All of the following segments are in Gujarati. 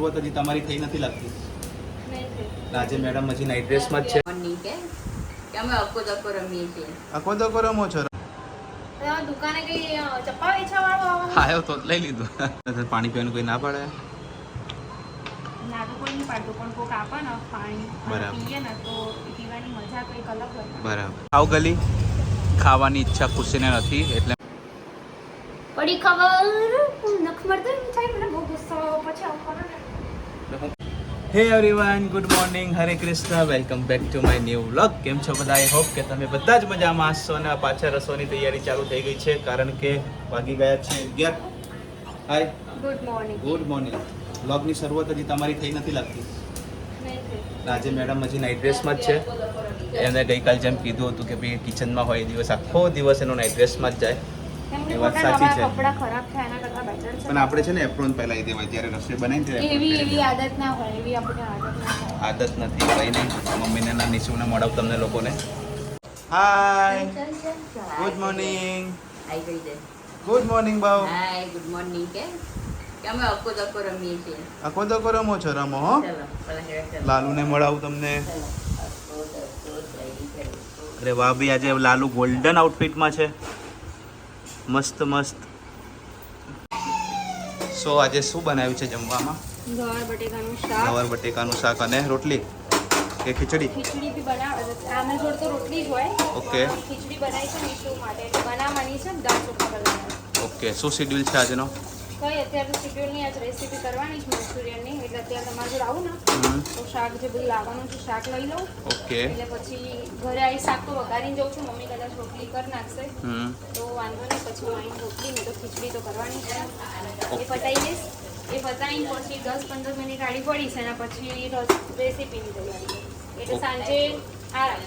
શરૂઆત હજી તમારી થઈ નથી લાગતી? નહીં આજે મેડમ હજી નાઇટ ડ્રેસમાં જ છે. મોર્નિંગ કે? કે અમે અક્કો દક્કો રમીએ છીએ? આખો તો કરો છો? દુકાને કઈ ચપ્પા વેચવા વાળો આવ્યો તો લઈ લીધું. પાણી પીવાનું કોઈ ના પાડે? ના તો કોઈ નહીં પાડતું પણ કોક આપે ને પાણી અને બરાબર. પીએ ને તો એ પીવાની મજા કંઈક અલગ હોય. બરાબર. આવ ગલી? ખાવાની ઈચ્છા ખુશીને નથી એટલે પડી ખબર? નખ મળતો થાય મને બહુ ગુસ્સો પછી hey everyone good morning Hare Krishna welcome back to my new vlog કેમ છો બધા? આઈ હોપ કે તમે બધા જ મજામાં હશો અને પાછા રસોની તૈયારી ચાલુ થઈ ગઈ છે કારણ કે વાગી ગયા છે અગિયાર. Hi good morning good morning વ્લોગની શરૂઆત હજી તમારી થઈ નથી લાગતી. આજે મેડમ હજી નાઇટ ડ્રેસમાં જ છે. એને ગઈકાલ જેમ કીધું હતું કે ભાઈ કિચનમાં હોય એ દિવસ આખો દિવસ એનો નાઇટ ડ્રેસમાં જ જાય. વાત સાચી છે. કપડાં ખરાબ થાય એના કરતાં બેટર છે. પણ આપણે છે ને એપ્રોન પહેલા દેવાય જ્યારે રસોઈ બનાવી ત્યારે એવી એવી આદત ના હોય એવી આપણે આદત ના હોય. આદત નથી કઈ નહીં. મમ્મીને ના નિશુને મળાવ તમને લોકોને. હાય. ગુડ મોર્નિંગ આઈ ગઈ છે. ગુડ મોર્નિંગ બાવ હાય ગુડ મોર્નિંગ કે કે અમે અક્કો દક્કો રમીએ છીએ. આખો તો કરો મો છો? રમો હો. લાલુને મળાવું તમને. અરે વાહ ભી આજે લાલુ ગોલ્ડન આઉટફિટમાં છે. મસ્ત મસ્ત. સો આજે શું બનાવ્યું છે જમવામાં? ગવાર બટેકાનું શાક. ગવાર બટેકાનું શાક અને રોટલી કે ખીચડી? ખીચડી બી બનાવ આમે જોડ તો રોટલી જ હોય. ઓકે. ખીચડી બનાવી છે નિશુ માટે. બનાવવાની છે દાળ ચોખા બનાવવાના. ઓકે. શું શેડ્યુલ છે આજનો? કઈ અત્યારે તો ની આજ રેસીપી કરવાની છે મંચુરિયનની એટલે અત્યારે તમારે આવું ને તો શાક જે બધું લાવવાનું છે શાક લઈ લઉં. ઓકે. એટલે પછી ઘરે આવી શાક તો વઘારીને જાઉં છું. મમ્મી કદાચ રોટલી કરી નાખશે. તો વાંધો નહીં પછી હું આવીને રોટલી નહીં તો ખીચડી તો કરવાની છે. એ પતાવી દઈશ. એ પતાવીને પછી દસ પંદર મિનિટ આડી પડી છે અને પછી રસ- રેસીપીની તૈયારી એટલે સાંજે આરામ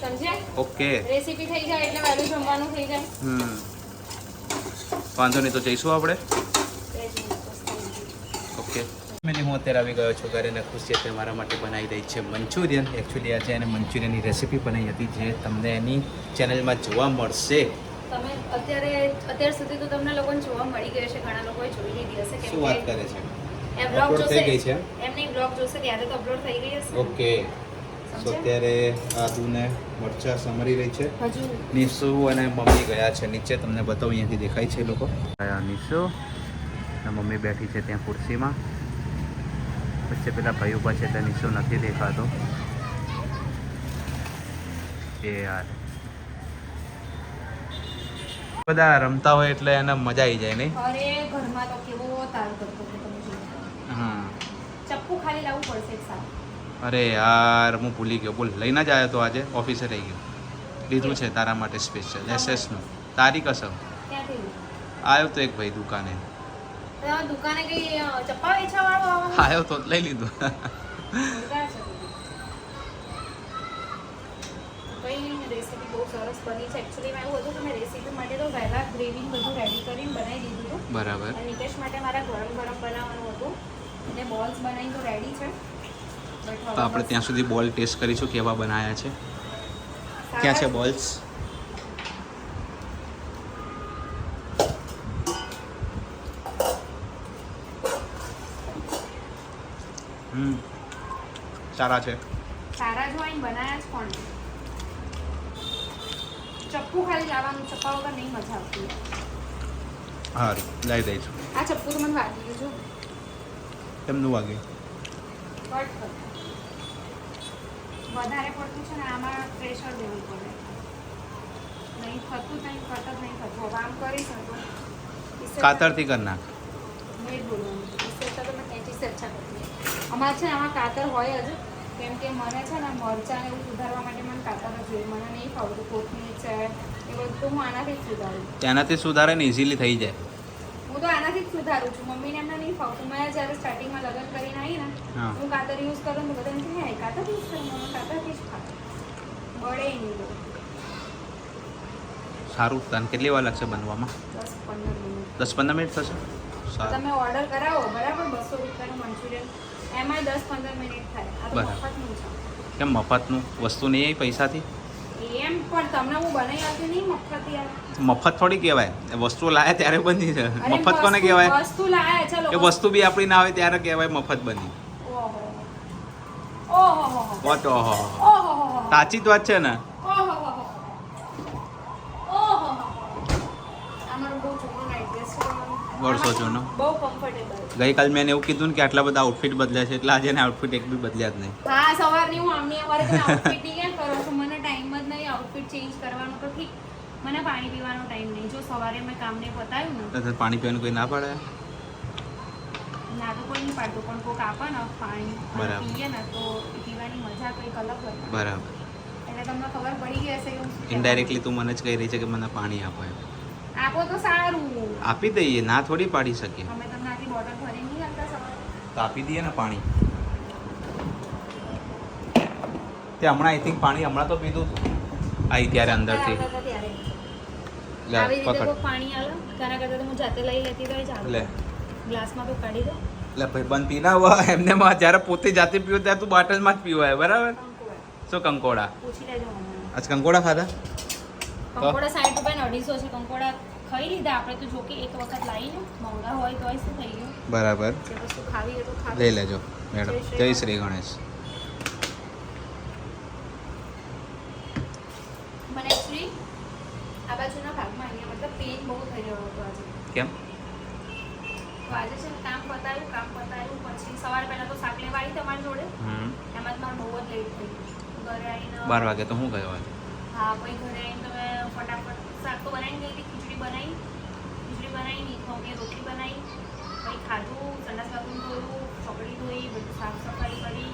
સમજ્યા? ઓકે. રેસીપી થઈ જાય એટલે વહેલું જમવાનું થઈ જાય. હમ. વાંધો નહીં તો જઈશું આપણે. ઓકે મેં હું અત્યારે આવી ગયો છું ઘરે ખુશ ખુશી તે મારા માટે બનાવી રહી છે મંચુરિયન. એકચ્યુઅલી આજે એને મંચુરિયનની રેસીપી બનાવી હતી જે તમને એની ચેનલમાં જોવા મળશે. તમે અત્યારે અત્યાર સુધી તો તમને લોકોને જોવા મળી ગયો છે ઘણા લોકોએ જોઈ લીધી હશે શું વાત કરે છે? એમ બ્લોગ જોશે એમની બ્લોગ જોશે ત્યારે તો અપલોડ થઈ ગઈ હશે. ઓકે સો અત્યારે આદુને મરચા સમરી રહી છે. નિશુ અને મમ્મી ગયા છે નીચે. તમને બતાવું અહીંયાથી દેખાય છે લોકો. નિશુ અને મમ્મી બેઠી છે ત્યાં ખુરશીમાં. વચ્ચે પેલા ભાઈ ઊભા છે એટલે નિશુ નથી દેખાતો. એ યાર બધા રમતા હોય એટલે એને મજા આવી જાય નહીં? અરે ઘરમાં તો કેવો તાર કરતો હતો તમે જોજો. હમ ચપ્પુ ખાલી લાવવું પડશે એક સાથે અરે યાર હું ભૂલી ગયો. બોલ લઈને જ આવ્યો તો આજે. ઓફિસે રહી ગયો. લીધું છે તારા માટે સ્પેશિયલ એસએસનું તારી કસમ. આવ્યો તો એક ભાઈ દુકાને. આવ્યો તો લઈ લીધું. બરાબર. નિકેશ માટે મારા ગરમ ગરમ બનાવવાનું હતું. અને બોલ્સ બનાવી તો રેડી છે. તો આપણે ત્યાં સુધી બોલ ટેસ્ટ કરીશું કેવા બનાયા છે. ક્યાં છે બોલ્સ? સારા છે. સારા જ હોય ને જ કોણ ચપ્પુ ખાલી લાવવાનું ચપ્પા વગર નહીં મજા આવતી. સારું લઈ દઈશું. આ ચપ્પુ તો મને વાગી ગયું જો. કેમનું વાગે? કટ કર. વધારે પડતું છે ને આમાં પ્રેશર દેવું પડે. નહીં થતું નહીં થતું નહીં થતું. હવે આમ કરી શકું કાતરથી કરી નાખ. નહીં બોલવાનું. અમારે છે ને આમાં કાતર હોય જ. કેમ કે મને છે ને મરચાં એવું સુધારવા માટે મને કાતર જ જોઈએ. મને નહીં ફાવતું કોથમીર છે એ બધું હું આનાથી સુધારું. તેનાથી સુધારે ને ઇઝીલી થઈ જાય. હું તો આનાથી જ સુધારું છું. મમ્મીને એમને નહીં ફાવતું. મેં જ્યારે સ્ટાર્ટિંગમાં લગ્ન કરીને આવી ને હું. કાતર યુઝ કરું તો બધા એમ હે કાતર યુઝ કરું મને કાતરથી જ ખાવ બળે નહીં સારું. તને કેટલી વાર લાગશે બનવામાં? દસ પંદર મિનિટ. થશે? તમે ઓર્ડર કરાવો. બરાબર? બસો રૂપિયાનું મંચુરિયન. એમાંય દસ પંદર મિનિટ થાય. બરાબર. કેમ મફતનું? વસ્તુ નહીં પૈસાથી? એમ પણ તમને હું બનાવી આપતી નહીં મફત મફત થોડી કહેવાય. વસ્તુ લાયા ત્યારે બની છે. મફત કોને કહેવાય? વસ્તુ લાયા ચલો એ વસ્તુ બી આપણી ના આવે ત્યારે કહેવાય મફત બની. ઓહો ઓહો. ઓહો ઓહો. સાચી જ વાત છે ને? ઓહો અમારું બહુ જૂનો નાઇટ ડ્રેસ છે વર્ષો જૂનો. બહુ કમ્ફર્ટેબલ ગઈકાલ મેં એવું કીધું કે આટલા બધા આઉટફિટ બદલ્યા છે એટલે આજે ને આઉટફિટ એક બી બદલ્યા જ નહીં. હા સવારની હું આમની અમારે આઉટફિટ ક્યાં કરો છો? મને ટાઈમ જ નહીં આઉટફિટ ચેન્જ કરવાનો તો ઠીક. મને પાણી પીવાનો ટાઈમ નહીં. જો સવારે મેં કામ નહીં પતાવ્યું ને. તો પાણી પીવાનું કોઈ ના પડે? ના તો કોઈ નહીં પાડતું પણ કોઈક આપે ને પાણી બરાબર. પીએ ને તો પીવાની મજા કંઈક અલગ હોય. બરાબર. એટલે તમને ખબર પડી ગઈ હશે કે ઇનડાયરેક્ટલી તું મને જ કહી રહી છે કે મને પાણી આપો એમ. આપો તો સારું. આપી દઈએ ના થોડી પાડી શકીએ. અમે તમને આટલી બોટલ ભરી નહીં આપતા સવારે. તો આપી દઈએ ને પાણી. તે હમણાં આઈ થિંક પાણી હમણાં તો પીધું હતું. આઈ ત્યારે અંદરથી. પકડ. પાણી આવે તેના કરતાં હું જાતે લઈ લેતી તો ચાલે લે. ગ્લાસમાં તો કાઢી દો. એટલે ભાઈ બંધ પીના હોય એમને માં જ્યારે પોતે જાતે પીવો ત્યારે તું બોટલમાં જ પીવાય બરાબર? શું કંકોડા? પૂછી લેજો આજ કંકોડા ખાધા? કંકોડા સાઠ રૂપિયા અઢીસો છે. કંકોડા ખાઈ લીધા. આપણે તો જો કે એક વખત લાવીને મોંઘા હોય તો શું થઈ ગયું? બરાબર. ખાવી તો ખાવી. લઈ લેજો મેડમ. જય શ્રી ગણેશ. મને એકચ્યુઅલી આ બાજુના ભાગમાં અહીંયા મતલબ પેઇન બહુ થઈ રહ્યો હતો આજે. કેમ? તો આજે છે કામ પતાવ્યું કામ પતાયું. પછી સવારે પહેલાં તો શાક લેવા આવી તમારી જોડે. એમાં જ મારે બહુ જ લેટ થઈ ગયું. ઘરે આવીને બાર વાગે તો હું ગયો આજે? હા પછી ઘરે આવીને શાક તો બનાવીને ગઈ હતી ખીચડી બનાવી? ખીચડી બનાવી ખોગે રોટલી બનાવી. પછી ખાધું સંડાસ બાથરૂમ ધોયું ચોકડી ધોઈ બધું સાફ સફાઈ કરી.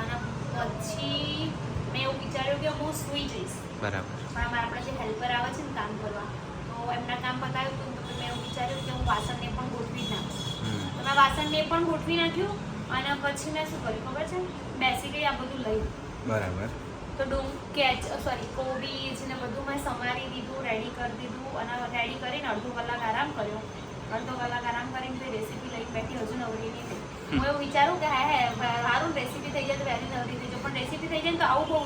અને પછી મેં એવું વિચાર્યું કે હું સૂઈ જઈશ. બરાબર. પણ અમારા આપણા જે હેલ્પર આવે છે ને કામ કરવા તો એમના કામ પતાવ્યું હતું તો મેં એવું વિચાર્યું કે હું વાસણને પણ ગોઠવી જ નાખું. તો મેં વાસણને પણ ગોઠવી નાખ્યું અને પછી મેં શું કર્યું ખબર છે? બેસી ગઈ આ બધું લઈ. બરાબર. તો ડુંગ કેચ સોરી કોબીજ ને બધું મેં સમારી દીધું રેડી કરી દીધું અને રેડી કરીને અડધો કલાક આરામ કર્યો. અડધો કલાક આરામ કરીને તે રેસીપી લઈ બેઠી હજુ નવરી નહીં થઈ હું એવું વિચારું કે હા હે સારું રેસીપી થઈ જાય તો વહેલી નવરી થઈ જાય. પણ રેસીપી થઈ જાય તો આવું બહુ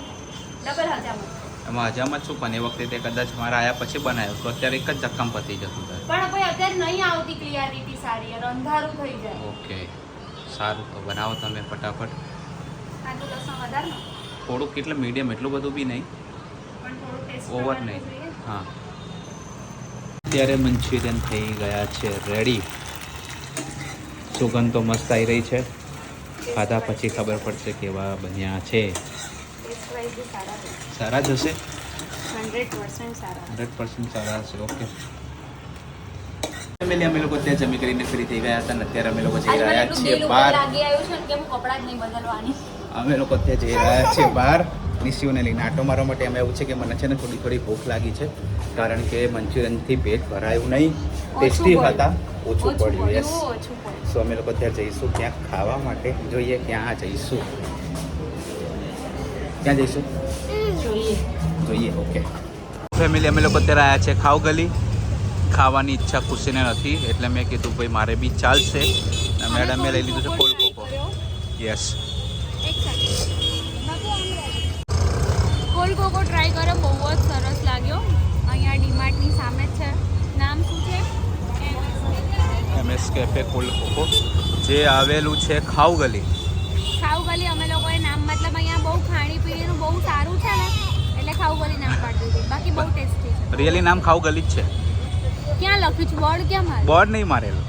ડબલ હજામત એમાં હજામાં જ શું પણ એ વખતે તે કદાચ મારા આયા પછી બનાવ્યો તો અત્યારે એક જ ધક્કામ પતી જતું તારે પણ ભાઈ અત્યારે નહીં આવતી ક્લિયરિટી સારી. અંધારું થઈ જાય. ઓકે. સારું તો બનાવો તમે ફટાફટ. આટલું લસણ વધારે ને થોડુંક એટલે મીડિયમ એટલું બધું બી નહીં. ઓવર નહીં. હા. અત્યારે મંચુરિયન થઈ ગયા છે રેડી સુગંધ તો મસ્ત આવી રહી છે. ખાધા પછી ખબર પડશે કેવા બન્યા છે. સારા જ હશે? હંડ્રેડ પર્સન્ટ સારા. હશે ઓકે. ફેમિલી અમે લોકો ત્યાં જમી કરીને ફ્રી થઈ ગયા હતા અને અત્યારે અમે લોકો જઈ રહ્યા છીએ બહાર. લાગી આવ્યું છે કે હું કપડાં જ નહીં બદલવાની. અમે લોકો ત્યાં જઈ રહ્યા છીએ બહાર. નિશિઓને લઈને આટો મારવા માટે અમે એવું છે કે મને છે ને થોડી થોડી ભૂખ લાગી છે કારણ કે મંચુરિયનથી પેટ ભરાયું નહીં. ટેસ્ટી હતા ઓછું પડ્યું યસ સો અમે લોકો ત્યાં જઈશું ક્યાંક ખાવા માટે. જોઈએ ક્યાં જઈશું. ક્યાં જઈશું? જોઈએ. ઓકે ફેમિલી અમે લોકો અત્યારે આવ્યા છે ખાવ ગલી ખાવાની ઈચ્છા ખુશીને નથી એટલે મેં કીધું ભાઈ મારે બી ચાલશે. મેડમે લઈ લીધું છે cold cocoa yes cold cocoa try કર્યો બહુ જ સરસ લાગ્યો. અહીંયા ડીમાર્ટની સામે જ છે. નામ શું છે? એમએસ કેફે કોલ્ડ કોકો જે આવેલું છે ખાઉ ગલી ખાઉ ગલી અમે લોકોએ નામ મતલબ અહીંયા બહુ ખાણી પીણીનું બહુ સારું છે ને એટલે ખાઉ ગલી નામ પાડી દીધું. બાકી બહુ ટેસ્ટી છે. રિયલી નામ ખાઉ ગલી જ છે. ક્યાં લખ્યું છે? બોર્ડ ક્યાં મારે બોર્ડ નહીં મારેલું.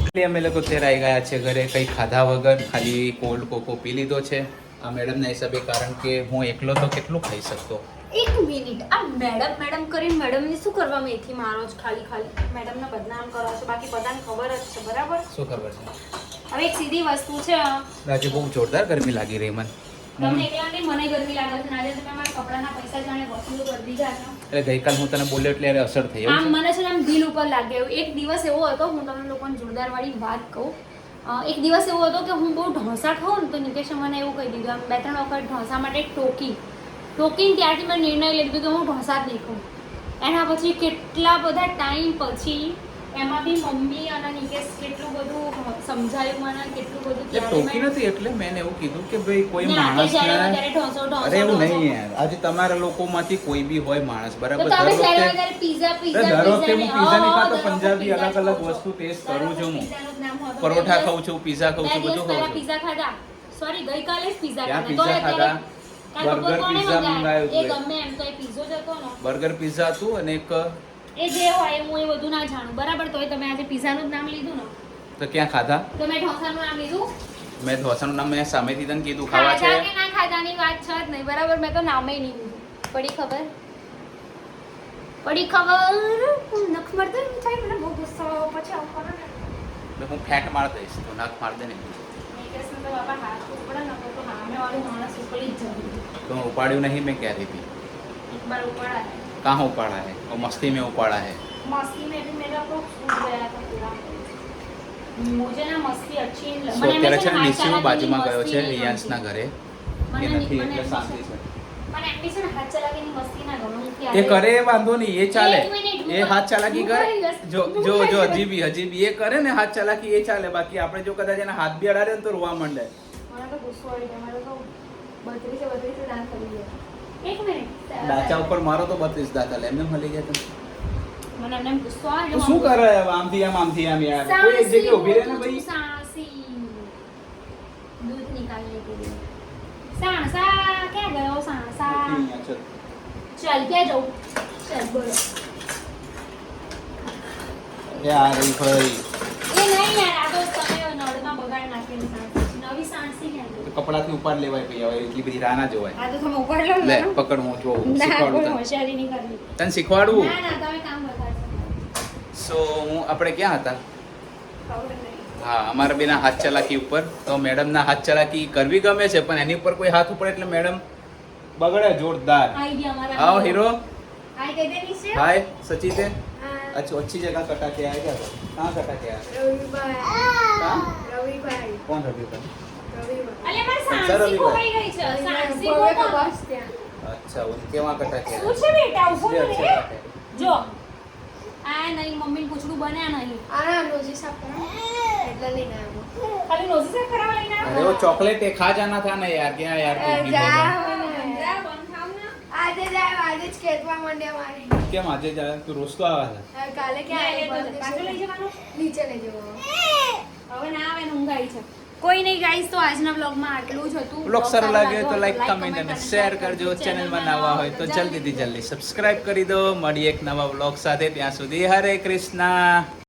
એટલે અમે લોકો ત્યારે આવી ગયા છે ઘરે. કંઈ ખાધા વગર ખાલી કોલ્ડ કોકો પી લીધો છે. આ મેડમના હિસાબે કારણ કે હું એકલો તો કેટલું ખાઈ શકતો? એક મિનિટ. આ મેડમ મેડમ કરીને મેડમને શું કરવા મેથી મારો જ ખાલી ખાલી મેડમને બદનામ કરો છો. બાકી બધાને ખબર જ છે બરાબર? શું ખબર છે? હવે એક સીધી વસ્તુ છે આજે બહુ જોરદાર ગરમી લાગી રહી મને. તમને એકલા નહીં મને ગરમી લાગે છે આજે તમે મારા કપડાના પૈસા જાણે વસૂલ કરી દીધા છે. એટલે ગઈકાલ હું તને બોલ્યો એટલે અસર થઈ આમ મને છે ને આમ દિલ ઉપર લાગે એક દિવસ એવો હતો હું તમને લોકોને જોરદારવાળી વાત કહું. એક દિવસ એવો હતો કે હું બહુ ઢોસા ખાઉં ને તો નિકેશે મને એવું કહી દીધું, આમ બે ત્રણ વખત ઢોસા માટે ટોકી. ટોકીને ત્યારથી મેં નિર્ણય લઈ લીધો કે હું ઢોસા જ નહીં ખાઉં. એના પછી કેટલા બધા ટાઈમ પછી એમાં બી મમ્મી અને નિકેશ કેટલું બધું સમજાયું મને કેટલું બધું એ ત્યારે ટોકી નથી એટલે મેં એવું કીધું કે ભાઈ કોઈ ને અરે એવું નહીં યાર. આજે તમારા લોકોમાંથી કોઈ બી હોય માણસ બરાબર? ધારો કે પીઝા પીઝા હું પીઝા નહીં ખાતો પંજાબી અલગ અલગ વસ્તુ ટેસ્ટ કરું છું હું. પરોઠા ખાઉં છું પીઝા ખાઉં છું બધું ખાઉં છું પીઝા ખાધા. સોરી ગઈકાલે જ પીઝા ખાધા. ખાધા? બર્ગર પીઝા મંગાવ્યા? મંગાવ્યું એ ગમે એમ તો એ પીઝો જ હતો ને. બર્ગર પીઝા હતું અને એક એ જે હોય હું એ બધું ના જાણું. બરાબર તો તમે આજે પીઝાનું જ નામ લીધું ને. તો ક્યાં ખાધા તો મેં ઢોસાનું નામ લીધું મેં ઢોસાનું નામ મેં સામેથી તને કીધું ખાવા છે ખાધા કે ના ખાધાની વાત છે જ નહીં બરાબર મેં તો નામે નહીં લીધું પડી ખબર પડી ખબર હું નખ મારતો એમ થાય મને બહુ ગુસ્સો આવે. પછી આવું કરો ને એટલે હું ફેટ માર દઈશ તો નાક માર દે ને નિકેશને તો બાપા હાથ ઉપડે ને તો તો સામેવાળું માણસ ઉપડી જ જવું તો હું ઉપાડ્યું નહીં મેં ક્યારેય બી એક બાર ઉપાડા कहाँ उपाड़ा है और मस्ती में उपाड़ा है मस्ती में भी मेरा तो छूट गया था पूरा સો અત્યારે છે ને બાજુમાં ગયો છે રિયાન્સના ઘરે. એ નથી એટલે શાંતિ છે. કરે વાંધો નહીં એ ચાલે. એ હાથ ચાલાકી કરે. જો જો જો. હજી બી હજી બી એ કરે ને હાથ ચાલાકી એ ચાલે. બાકી આપણે જો કદાચ એના હાથ બી અડાડે ને તો રોવા માંડે. ડાચા ઉપર મારો તો બત્રીસ દાતા લે એમને મળી ગયા તમે મને એમને ગુસ્સો આવ્યો શું કરે? આમથી આમ આમથી આમ યાર. કોઈ એક જગ્યાએ ઊભી રહે ને ભાઈ? સાસી દૂધ નિકાલ લે. કે સાસા કે ગયો સાસા ચલ. કે જાઉં ચલ બોલો. યાર એ ભાઈ. એ નહીં યાર આ તો તમે નળમાં બગાડ નાખેલી સાસી કપડાથી ઉપાડ લેવાય ભાઈ હવે એટલી બધી રાના જોવાય. આ તો તમે ઉપાડ લો લે પકડ હું જોઉં શીખવાડું તને શીખવાડું? ના ના તમે કામ કરો. સો હું આપણે ક્યાં હતા? હા અમારા બેના હાથ ચલાકી ઉપર. તો મેડમના હાથ ચલાકી કરવી ગમે છે પણ એની ઉપર કોઈ હાથ ઉપર એટલે મેડમ બગડે જોરદાર. આવો હીરો. હાય સચી છે અચ્છા ઓછી જગા કટા કે આ ગયા કહાં કટાકે આ કોણ રવિભાઈ? અલે અચ્છા ઉન કેવા કટા શું છે બેટા ઊભો રહે જો. આ નહીં મમ્મીને પૂછડું બન્યા નહીં. આના રોજી સાફ એટલે લઈને આવ્યો. ખાલી રોજી સાફ લઈને આવ્યો? અરે ચોકલેટ એ ખાજા જાના થા ને યાર ક્યાં યાર આજે જાય આજે જ કેતવા માંડે અમારે કેમ આજે જાય તું રોજ તો આવે કાલે ક્યાં આવે પાછો લઈ જવાનું. નીચે લઈ જવાનું. હવે ના આવે ને ઊંઘાઈ છે. કોઈ નહીં ગાઈસ તો આજના બ્લોગમાં આટલું જ હતું. બ્લોગ સારો લાગ્યો તો લાઈક કમેન્ટ અને શેર કરજો. ચેનલમાં નવા હોય તો જલ્દીથી જલ્દી. સબસ્ક્રાઇબ કરી દો. મળીએ એક નવા બ્લોગ સાથે. ત્યાં સુધી હરે કૃષ્ણ.